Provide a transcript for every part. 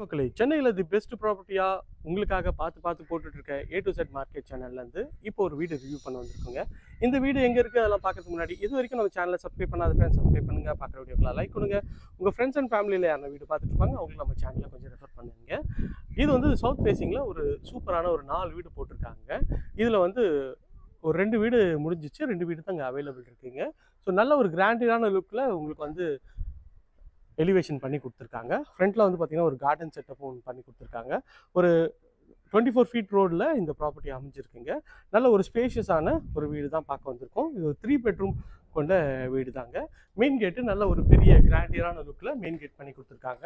மக்களே சென்னையில் the best ப்ராப்பர்ட்டியாக உங்களுக்காக பார்த்து பார்த்து போட்டுட்ருக்க ஏ டு செட் மார்க்கெட் சேனல்லேருந்து இப்போ ஒரு வீடு ரிவ்யூ பண்ண வந்திருக்கோங்க. இந்த வீடு எங்கே இருக்குது அதெல்லாம் பார்க்கறதுக்கு முன்னாடி இது வரைக்கும் நம்ம சேனலை சப்ஸ்கிரைப் பண்ணாத ஃப்ரெண்ட்ஸ் சப்ஸ்கிரைப் பண்ணுங்கள் பார்க்குற வீடியோக்கெலாம் லைக் கொடுங்க. உங்கள் ஃப்ரெண்ட்ஸ் அண்ட் ஃபேமிலியில் யாரும் வீடு பார்த்துட்டு இருப்பாங்க அவங்களுக்கு நம்ம சேனலை கொஞ்சம் ரெஃபர் பண்ணுங்க. இது வந்து சவுத் ஃபேஸிங்கில் ஒரு சூப்பரான ஒரு நாலு வீடு போட்டிருக்காங்க. இதில் வந்து ஒரு ரெண்டு வீடு முடிஞ்சிச்சு. ரெண்டு வீடு தான் இங்கே அவைலபிள் இருக்குங்க. ஸோ நல்ல ஒரு கிராண்டியரான லுக்கில் உங்களுக்கு வந்து எலிவேஷன் பண்ணி கொடுத்துருக்காங்க. ஃப்ரண்ட்டில் வந்து பார்த்தீங்கன்னா ஒரு கார்டன் செட்டப்பும் பண்ணி கொடுத்துருக்காங்க. ஒரு டுவெண்ட்டி ஃபோர் ஃபீட் ரோடில் இந்த ப்ராப்பர்ட்டி அமைஞ்சிருக்குங்க. நல்ல ஒரு ஸ்பேஷியஸான ஒரு வீடு தான் பார்க்க வந்திருக்கோம். இது ஒரு த்ரீ பெட்ரூம் கொண்ட வீடு தாங்க மெயின் கேட்டு நல்ல ஒரு பெரிய கிராண்டியரான லுக்கில் மெயின் கேட் பண்ணி கொடுத்துருக்காங்க.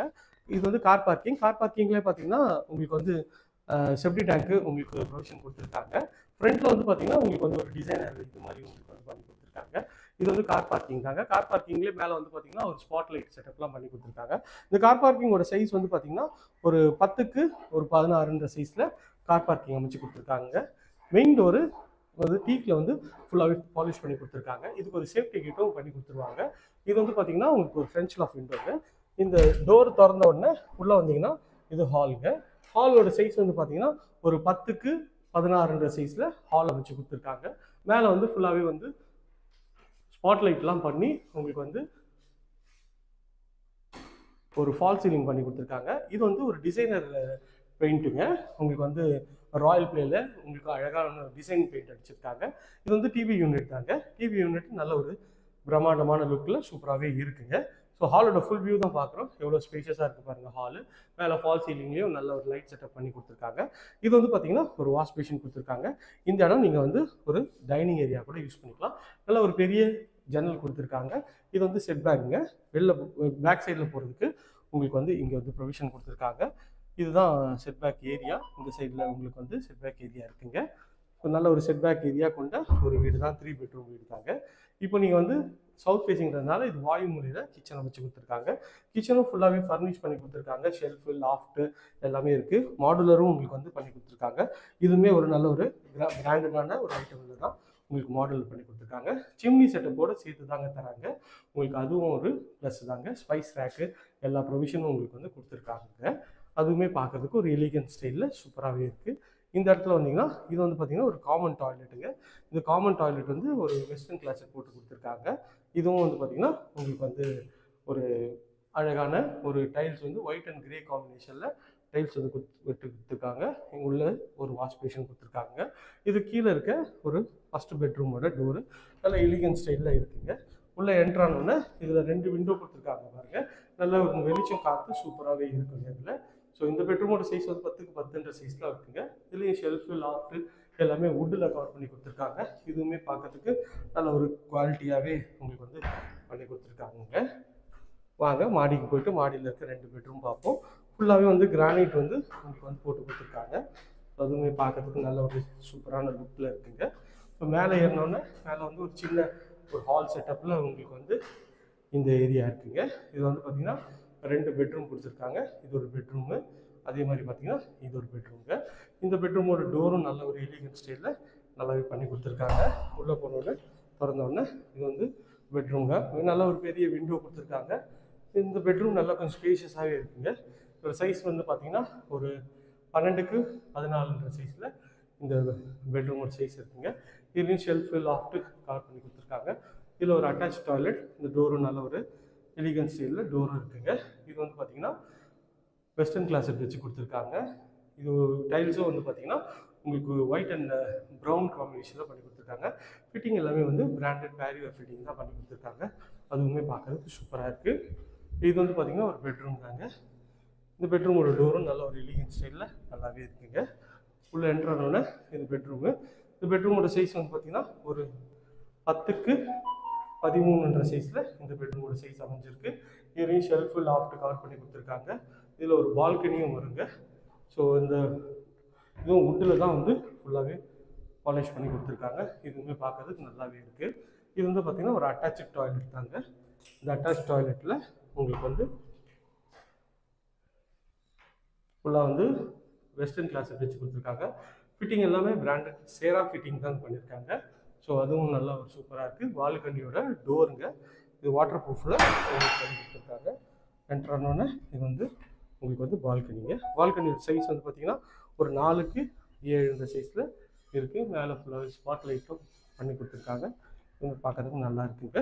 இது வந்து கார் பார்க்கிங் கார் பார்க்கிங்லேயே பார்த்தீங்கன்னா உங்களுக்கு வந்து செப்டி டேங்க்கு உங்களுக்கு ப்ரொவிஷன் கொடுத்துருக்காங்க. ஃப்ரண்ட்டில் வந்து பார்த்தீங்கன்னா உங்களுக்கு வந்து ஒரு டிசைனர் இது மாதிரி உங்களுக்கு வந்து பண்ணி கொடுத்துருக்காங்க. இது வந்து கார் பார்க்கிங் தாங்க கார் பார்க்கிங்லேயே மேலே வந்து பார்த்தீங்கன்னா ஒரு ஸ்பாட் லைட் செட்டப்லாம் பண்ணி கொடுத்துருக்காங்க. இந்த கார் பார்க்கிங்கோட சைஸ் வந்து பார்த்தீங்கன்னா ஒரு பத்துக்கு ஒரு பதினாறுன்ற சைஸில் கார் பார்க்கிங் அமைச்சு கொடுத்துருக்காங்க. மெயின் டோரு வந்து டீக்கில் வந்து ஃபுல்லாகவே பாலிஷ் பண்ணி கொடுத்துருக்காங்க. இதுக்கு ஒரு சேஃப்டி கிட்டும் பண்ணி கொடுத்துருவாங்க. இது வந்து பார்த்தீங்கன்னா உங்களுக்கு ஒரு ஃப்ரெஞ்ச் ஆஃப் விண்டோங்க இந்த டோர் திறந்த உடனே உள்ளே வந்தீங்கன்னா இது ஹாலுங்க ஹாலோட சைஸ் வந்து பார்த்தீங்கன்னா ஒரு பத்துக்கு பதினாறுன்ற சைஸில் ஹால் அமைச்சு கொடுத்துருக்காங்க. மேலே வந்து ஃபுல்லாகவே வந்து ஸ்பாட்லைட்லாம் பண்ணி உங்களுக்கு வந்து ஒரு ஃபால் சீலிங் பண்ணி கொடுத்துருக்காங்க. இது வந்து ஒரு டிசைனர் பெயிண்ட்டுங்க. உங்களுக்கு வந்து ராயல் பிளேல உங்களுக்கு அழகான டிசைன் பெயிண்ட் அடிச்சிருக்காங்க. இது வந்து டிவி யூனிட் தாங்க. டிவி யூனிட் நல்ல ஒரு பிரம்மாண்டமான லுக்கில் சூப்பராகவே இருக்குங்க. ஸோ ஹாலோட ஃபுல் வியூ தான் பார்க்குறோம் எவ்வளோ ஸ்பேஷியஸாக இருக்குது பாருங்கள் ஹாலு மேலே ஃபால் சீலிங்லேயும் நல்ல ஒரு லைட் செட்டப் பண்ணி கொடுத்துருக்காங்க. இது வந்து பார்த்தீங்கன்னா ஒரு வாஷ் பேஷன் கொடுத்துருக்காங்க. இந்த இடம் நீங்கள் வந்து ஒரு டைனிங் ஏரியா கூட யூஸ் பண்ணிக்கலாம். நல்ல ஒரு பெரிய ஜன்னல் கொடுத்துருக்காங்க. இது வந்து செட் பேக்குங்க வெளில பேக் சைடில் போகிறதுக்கு உங்களுக்கு வந்து இங்கே வந்து ப்ரொவிஷன் கொடுத்துருக்காங்க. இதுதான் செட் பேக் ஏரியா இந்த சைடில் உங்களுக்கு வந்து செட் பேக் ஏரியா இருக்குங்க. நல்ல ஒரு செட் பேக் ஏரியா கொண்ட ஒரு வீடு தான் த்ரீ பெட்ரூம் வீடு தாங்க இப்போ நீங்கள் வந்து சவுத் ஃபேஸிங்கிறதுனால இது வாயு முறையில் கிச்சன் அமைச்சு கொடுத்துருக்காங்க. கிச்சனும் ஃபுல்லாகவே ஃபர்னிஷ் பண்ணி கொடுத்துருக்காங்க. ஷெல்ஃபு லாஃப்ட்டு எல்லாமே இருக்குது மாடுலரும் உங்களுக்கு வந்து பண்ணி கொடுத்துருக்காங்க. இதுவுமே ஒரு நல்ல ஒரு கிராண்டடான ஒரு ஐட்டம் தான் உங்களுக்கு மாடல் பண்ணி கொடுத்துருக்காங்க. சிம்னி செட்டப்போடு சேர்த்து தாங்க தராங்க. உங்களுக்கு அதுவும் ஒரு ப்ளஸ் தாங்க. ஸ்பைஸ் ரேக்கு எல்லா ப்ரொவிஷனும் உங்களுக்கு வந்து கொடுத்துருக்காங்க. அதுவுமே பார்க்கறதுக்கு ஒரு எலிகன்ட் ஸ்டைலில் சூப்பராகவே இருக்குது இந்த இடத்துல வந்தீங்கன்னா இது வந்து பார்த்தீங்கன்னா ஒரு காமன் டாய்லெட்டுங்க இந்த காமன் டாய்லெட் வந்து ஒரு வெஸ்டர்ன் கிளாஸில் போட்டு கொடுத்துருக்காங்க. இதுவும் வந்து பார்த்தீங்கன்னா உங்களுக்கு வந்து ஒரு அழகான ஒரு டைல்ஸ் வந்து ஒயிட் அண்ட் கிரே காம்பினேஷனில் டைல்ஸ் வந்து கொடுத்து விட்டு கொடுத்துருக்காங்க இங்க உள்ள ஒரு வாஷ் பேஷன் கொடுத்துருக்காங்க. இது கீழே இருக்க ஒரு ஃபஸ்ட்டு பெட்ரூமோட டோரு நல்ல எலிகன் ஸ்டைலில் இருக்குங்க. உள்ளே என்ட்ரானோடனே இதில் ரெண்டு விண்டோ கொடுத்துருக்காங்க பாருங்க. நல்ல ஒரு வெளிச்சம் காற்று சூப்பராகவே இருக்குங்க இதில். ஸோ இந்த பெட்ரூமோட சைஸ் வந்து பத்துக்கு பத்துன்ற சைஸில் இருக்குங்க. இதுலேயும் ஷெல்ஃபு லாஃப்ட்டு எல்லாமே வுட்டில் கவர் பண்ணி கொடுத்துருக்காங்க. இதுவுமே பார்க்கறதுக்கு நல்ல ஒரு குவாலிட்டியாகவே உங்களுக்கு வந்து பண்ணி கொடுத்துருக்காங்க வாங்க மாடிக்கு போயிட்டு மாடியில் இருக்க ரெண்டு பெட்ரூம் பார்ப்போம். ஃபுல்லாகவே வந்து கிரானைட் வந்து உங்களுக்கு வந்து போட்டு கொடுத்துருக்காங்க. அதுவுமே பார்க்கறதுக்கு நல்ல ஒரு சூப்பரான லுக்கில் இருக்குங்க. இப்போ மேலே ஏறினோன்னே மேலே வந்து ஒரு சின்ன ஒரு ஹால் செட்டப்பில் உங்களுக்கு வந்து இந்த ஏரியா இருக்குங்க. இது வந்து பார்த்திங்கன்னா ரெண்டு பெட்ரூம் கொடுத்துருக்காங்க. இது ஒரு பெட்ரூமு அதே மாதிரி பார்த்திங்கன்னா இது ஒரு பெட்ரூமுங்க இந்த பெட்ரூமோட டோரும் நல்ல ஒரு எலிகன் ஸ்டைலில் நல்லாவே பண்ணி கொடுத்துருக்காங்க. உள்ளே போனோடனே திறந்தோடனே இது வந்து பெட்ரூம்ங்க நல்ல ஒரு பெரிய விண்டோ கொடுத்துருக்காங்க. இந்த பெட்ரூம் நல்லா கொஞ்சம் ஸ்பேஷியஸாகவே இருக்குங்க. இதோட சைஸ் வந்து பார்த்தீங்கன்னா ஒரு பன்னெண்டுக்கு பதினாலுன்ற சைஸில் இந்த பெட்ரூமோட சைஸ் இருக்குங்க. இதுலேயும் ஷெல்ஃபு லாஃப்ட்டு கவர் பண்ணி கொடுத்துருக்காங்க. இதில் ஒரு அட்டாச் டாய்லெட் இந்த டோரும் நல்ல ஒரு எலிகன் ஸ்டைலில் டோரும் இருக்குங்க. இது வந்து பார்த்தீங்கன்னா வெஸ்டர்ன் கிளாஸில் வச்சு கொடுத்துருக்காங்க. இது டைல்ஸும் வந்து பார்த்தீங்கன்னா உங்களுக்கு ஒயிட் அண்ட் ப்ரௌன் காம்பினேஷனில் பண்ணி கொடுத்துருக்காங்க. ஃபிட்டிங் எல்லாமே வந்து பிராண்டட் பேரியர் ஃபிட்டிங் தான் பண்ணி கொடுத்துருக்காங்க. அதுவுமே பார்க்கறதுக்கு சூப்பராக இருக்குது இது வந்து பார்த்தீங்கன்னா ஒரு பெட்ரூம் தாங்க. இந்த பெட்ரூமோட டோரும் நல்ல ஒரு எலிகன் ஸ்டைலில் நல்லாவே இருக்குங்க. உள்ளே என்ட்ரானோடனே இது பெட்ரூமு இந்த பெட்ரூமோட சைஸ் வந்து பார்த்தீங்கன்னா ஒரு பத்துக்கு பதிமூணுன்ற சைஸில் இந்த பெட்ரூமோட சைஸ் அமைஞ்சிருக்கு. இதுலேயும் ஷெல்ஃபு லாஃப்ட் கவர் பண்ணி கொடுத்துருக்காங்க. இதில் ஒரு பால்கனியும் வருங்க. ஸோ இந்த இதுவும் வுட்டில் தான் வந்து ஃபுல்லாகவே பாலிஷ் பண்ணி கொடுத்துருக்காங்க. இதுவுமே பார்க்கறதுக்கு நல்லாவே இருக்குது இது வந்து பார்த்திங்கன்னா ஒரு அட்டாச்சு டாய்லெட் தாங்க. இந்த அட்டாச் டாய்லெட்டில் உங்களுக்கு வந்து ஃபுல்லாக வந்து வெஸ்டர்ன் கிளாஸை வச்சு கொடுத்துருக்காங்க. ஃபிட்டிங் எல்லாமே பிராண்டட் சேரா ஃபிட்டிங் தான் பண்ணியிருக்காங்க ஸோ அதுவும் நல்லா ஒரு சூப்பராக இருக்குது பால்கனியோட டோருங்க இது வாட்டர் ப்ரூஃபில் பண்ணி கொடுத்துருக்காங்க. என்ட்ரானோடனே இது வந்து உங்களுக்கு வந்து பால்கனிங்க பால்கனி சைஸ் வந்து பார்த்தீங்கன்னா ஒரு நாலுக்கு ஏழு இந்த சைஸில் இருக்குது மேலே ஃபுல்லாக ஸ்பாட் லைட்டும் பண்ணி கொடுத்துருக்காங்க. இது பார்க்கறதுக்கு நல்லா இருக்குங்க.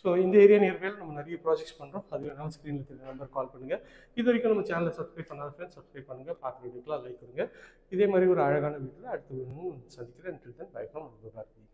ஸோ இந்த ஏரியா நியர்பையில் நம்ம நிறைய ப்ராஜெக்ட்ஸ் பண்ணுறோம் அது வேணாலும் ஸ்க்ரீனில் தெரிஞ்ச நம்பர் கால் பண்ணுங்கள் இது வரைக்கும் நம்ம சேனலை சப்ஸ்கிரைப் பண்ணாத ஃப்ரெண்ட்ஸ் சப்ஸ்கிரைப் பண்ணுங்கள் பார்க்குற வீடியோக்கெலாம் லைக் கொடுங்க இதே மாதிரி ஒரு அழகான வீட்டில் அடுத்த வீடு சந்திக்கிறேன். By from Bharathi